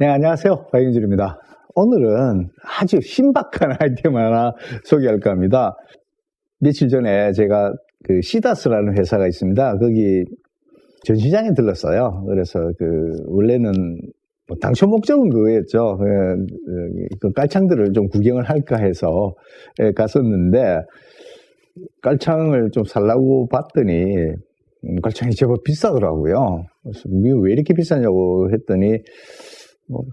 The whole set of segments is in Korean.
네, 안녕하세요. 박영준입니다. 오늘은 아주 신박한 아이템 하나 소개할까 합니다. 며칠 전에 제가 그 시다스라는 회사가 있습니다. 거기 전시장에 들렀어요. 그래서 그 원래는 뭐 당초 목적은 그거였죠. 예, 그 깔창들을 좀 구경을 할까 해서 예, 갔었는데 깔창을 좀 살라고 봤더니 음, 깔창이 제법 비싸더라고요. 그래서 왜 이렇게 비싸냐고 했더니 뭐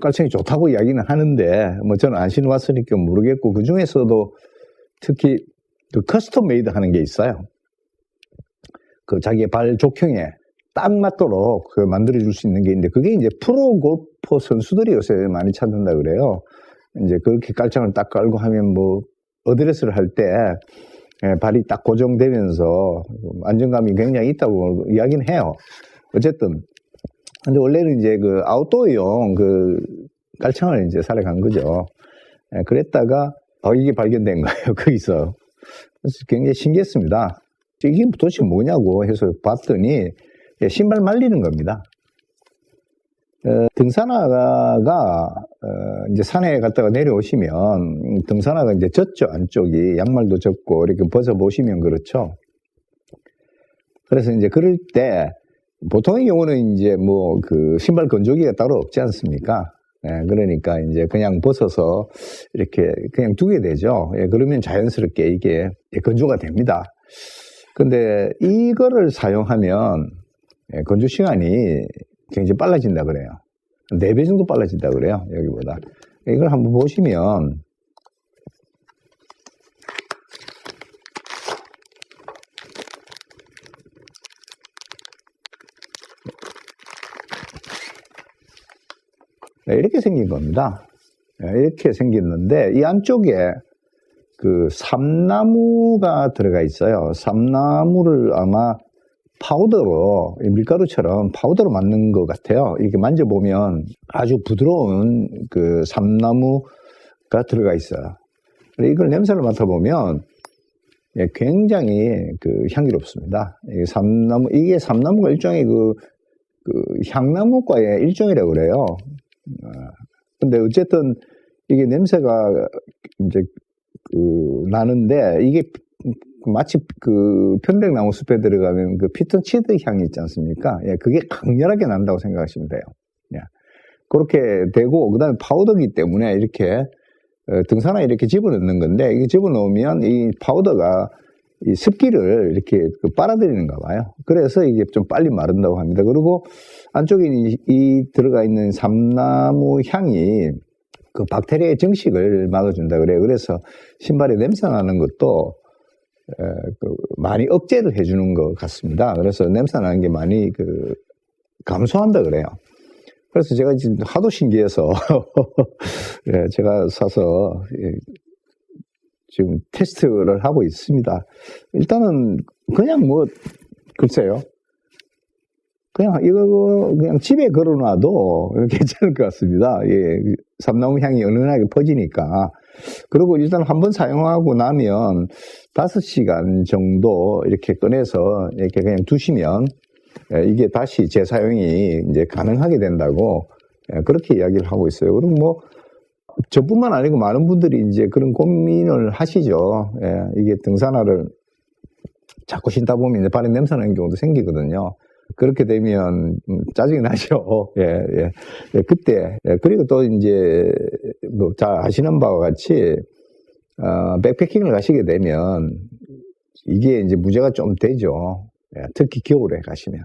깔창이 좋다고 이야기는 하는데 뭐 저는 안 신어봤으니까 모르겠고 그 중에서도 특히 그 커스텀 메이드 하는 게 있어요. 그 자기의 발 족형에 딱 맞도록 그 만들어줄 수 있는 게 있는데 그게 이제 프로 골퍼 선수들이 요새 많이 찾는다 그래요. 이제 그렇게 깔창을 딱 깔고 하면 뭐 어드레스를 할 때 발이 딱 고정되면서 안정감이 굉장히 있다고 이야기는 해요. 어쨌든 근데 원래는 이제 그 아웃도어용 그 깔창을 이제 사러 간 거죠. 예, 그랬다가 어, 이게 발견된 거예요. 거기서. 그래서 굉장히 신기했습니다. 이게 도대체 뭐냐고 해서 봤더니 예, 신발 말리는 겁니다. 어, 등산화가 어, 이제 산에 갔다가 내려오시면 등산화가 이제 젖죠 안쪽이 양말도 젖고 이렇게 벗어 보시면 그렇죠. 그래서 이제 그럴 때 보통의 경우는 이제 뭐 그 신발 건조기가 따로 없지 않습니까? 예, 그러니까 이제 그냥 벗어서 이렇게 그냥 두게 되죠. 예, 그러면 자연스럽게 이게 건조가 됩니다. 근데 이거를 사용하면 예, 건조 시간이 굉장히 빨라진다 그래요. 4배 정도 빨라진다 그래요. 여기보다. 이걸 한번 보시면 이렇게 생긴 겁니다. 네, 이렇게 생겼는데 이 안쪽에 그 삼나무가 들어가 있어요. 삼나무를 아마 파우더로 밀가루처럼 파우더로 만든 것 같아요. 이렇게 만져보면 아주 부드러운 그 삼나무가 들어가 있어요. 이걸 냄새를 맡아보면 예, 굉장히 그 향기롭습니다. 이게 삼나무 이게 삼나무가 일종의 그, 그 향나무과의 일종이라고 그래요. 아, 근데 어쨌든 이게 냄새가 이제 그 나는데 이게 마치 그 편백나무 숲에 들어가면 그 피톤치드 향이 있지 않습니까? 예, 그게 강렬하게 난다고 생각하시면 돼요. 예. 그렇게 되고 그다음에 파우더기 때문에 이렇게 어, 등산화에 이렇게 집어넣는 건데 이게 집어넣으면 이 파우더가 이 습기를 이렇게 그 빨아들이는가 봐요. 그래서 이게 좀 빨리 마른다고 합니다. 그리고 안쪽에 이, 이 들어가 있는 삼나무 향이 그 박테리아의 증식을 막아준다 그래요. 그래서 신발에 냄새 나는 것도 에, 그 많이 억제를 해주는 것 같습니다. 그래서 냄새 나는 게 많이 그 감소한다 그래요. 그래서 제가 지금 하도 신기해서 예, 제가 사서 예, 지금 테스트를 하고 있습니다. 일단은 그냥 뭐 글쎄요. 그냥 이거 그냥 집에 걸어놔도 괜찮을 것 같습니다. 예, 삼나무 향이 은은하게 퍼지니까. 그리고 일단 한 번 사용하고 나면 5시간 정도 이렇게 꺼내서 이렇게 그냥 두시면 예, 이게 다시 재사용이 이제 가능하게 된다고 예, 그렇게 이야기를 하고 있어요. 그리고 뭐 저뿐만 아니고 많은 분들이 이제 그런 고민을 하시죠. 예, 이게 등산화를 자꾸 신다 보면 이제 발에 냄새 나는 경우도 생기거든요. 그렇게 되면 음, 짜증이 나죠. 예, 예. 예 그때 예, 그리고 또 이제 뭐 잘 아시는 바와 같이 어, 백패킹을 가시게 되면 이게 이제 무제가 좀 되죠. 예, 특히 겨울에 가시면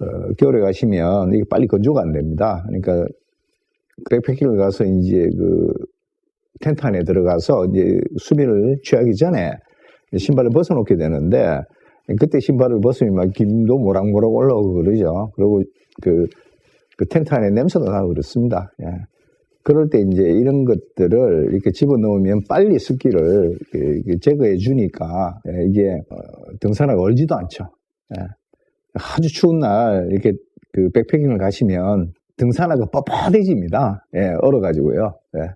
어, 겨울에 가시면 이게 빨리 건조가 안 됩니다. 그러니까 백패킹을 가서 이제 그 텐트 안에 들어가서 이제 수면을 취하기 전에 신발을 벗어놓게 되는데 그때 신발을 벗으면 막 김도 모락모락 올라오고 그러죠. 그리고 그, 그 텐트 안에 냄새도 나고 그렇습니다. 예. 그럴 때 이제 이런 것들을 이렇게 집어넣으면 빨리 습기를 제거해 주니까 예, 이게 어, 등산화가 얼지도 않죠. 예. 아주 추운 날 이렇게 그 백패킹을 가시면 등산화가 뻣뻣해집니다. 예, 얼어가지고요. 예.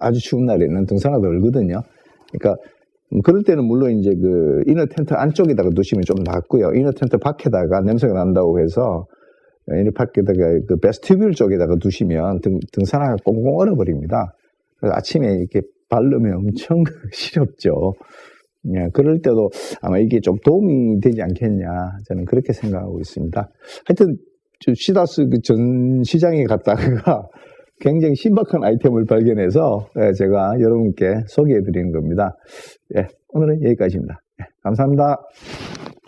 아주 추운 날에는 등산화도 얼거든요. 그러니까 음, 그럴 때는 물론 이제 그 이너 텐트 안쪽에다가 두시면 좀 낫고요. 이너 텐트 밖에다가 냄새가 난다고 해서 이 밖에다가 그 베스티뷸 쪽에다가 두시면 등, 등산화가 꽁꽁 얼어버립니다. 그래서 아침에 이렇게 바르면 엄청 시렵죠. 예, 그럴 때도 아마 이게 좀 도움이 되지 않겠냐 저는 그렇게 생각하고 있습니다. 하여튼 저 시다스 그 전 시장에 갔다가 굉장히 신박한 아이템을 발견해서 예, 제가 여러분께 소개해 드리는 겁니다. 예, 오늘은 여기까지입니다. 예, 감사합니다.